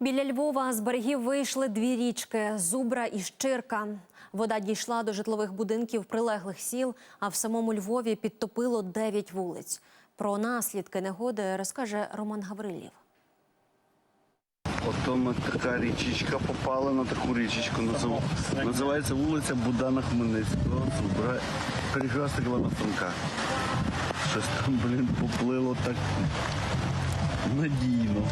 Біля Львова з берегів вийшли дві річки Зубра і Щирка. Вода дійшла до житлових будинків прилеглих сіл, а в самому Львові підтопило дев'ять вулиць. Про наслідки негоди розкаже Роман Гаврилів. Ми така річечка попала на таку річечку. Називається вулиця Будана Хмельницького. Зубра. Перехресток Івана Франка. Щось там, блін, поплило так надійно.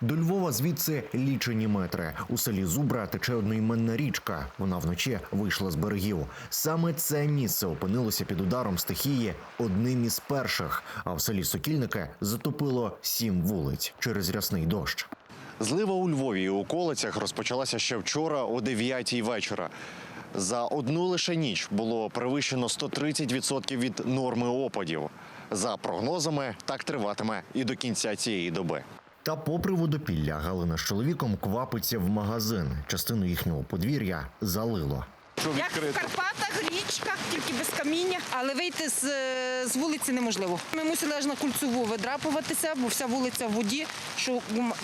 До Львова звідси лічені метри. У селі Зубра тече одноіменна річка. Вона вночі вийшла з берегів. Саме це місце опинилося під ударом стихії одним із перших. А в селі Сокільники затопило сім вулиць через рясний дощ. Злива у Львові і околицях розпочалася ще вчора о 9 вечора. За одну лише ніч було перевищено 130% від норми опадів. За прогнозами, так триватиме і до кінця цієї доби. Та, попри водопілля, Галина з чоловіком квапиться в магазин. Частину їхнього подвір'я залило. Як в Карпатах, річках, тільки без каміння, але вийти з, е, з вулиці неможливо. Ми мусили аж на кульцеву видрапуватися, бо вся вулиця в воді, що в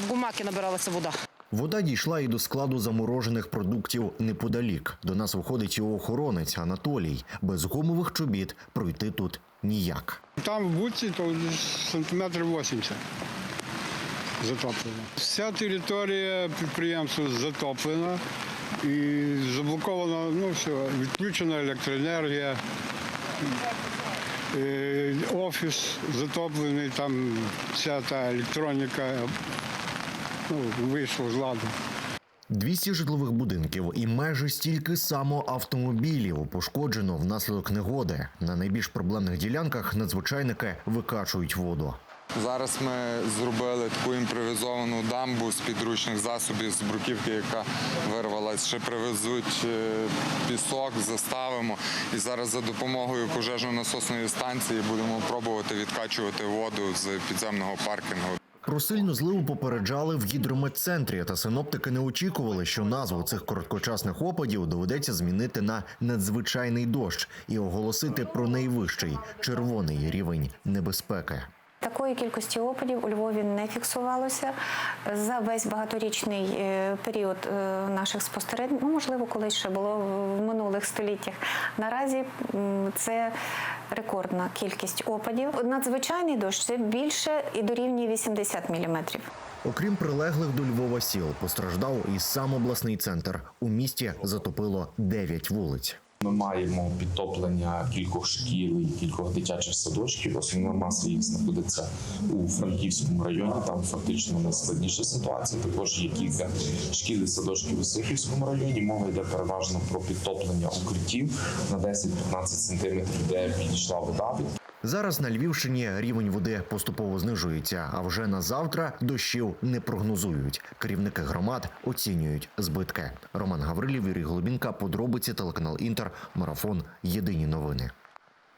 гумаки набиралася вода. Вода дійшла і до складу заморожених продуктів неподалік. До нас виходить його охоронець Анатолій. Без гумових чобіт пройти тут ніяк. Там в будці то сантиметрів 80 затоплено. Вся територія підприємства затоплена і заблокована, ну все, відключена електроенергія. Е, Офіс затоплений, там вся та електроніка ну, вийшла з ладу. 200 житлових будинків і майже стільки само автомобілів пошкоджено внаслідок негоди. На найбільш проблемних ділянках надзвичайники викачують воду. Зараз ми зробили таку імпровізовану дамбу з підручних засобів з бруківки, яка вирвалась. Ще привезуть е, пісок, заставимо. І зараз за допомогою пожежно-насосної станції будемо пробувати відкачувати воду з підземного паркінгу. Про сильну зливу попереджали в гідрометцентрі, та синоптики не очікували, що назву цих короткочасних опадів доведеться змінити на надзвичайний дощ і оголосити про найвищий червоний рівень небезпеки. Такої кількості опадів у Львові не фіксувалося за весь багаторічний е, період е, наших спостережень. Ну, можливо, колись ще було в минулих століттях. Наразі це рекордна кількість опадів. Надзвичайний дощ це більше і дорівнює 80 міліметрів. Окрім прилеглих до Львова сіл, постраждав і сам обласний центр. У місті затопило 9 вулиць. Ми маємо підтоплення кількох шкіл і кількох дитячих садочків. Основна маса їх знаходиться у Франківському районі. Там фактично найскладніша ситуація. Також є кілька шкіл і садочків у Сихівському районі. Мова йде переважно про підтоплення укриттів на 10-15 сантиметрів, де підійшла вода. Зараз на Львівщині рівень води поступово знижується, а вже на завтра дощів не прогнозують. Керівники громад оцінюють збитки. Роман Гаврилів, Юрій Голубінка, подробиці телеканал Інтер, марафон. Єдині новини.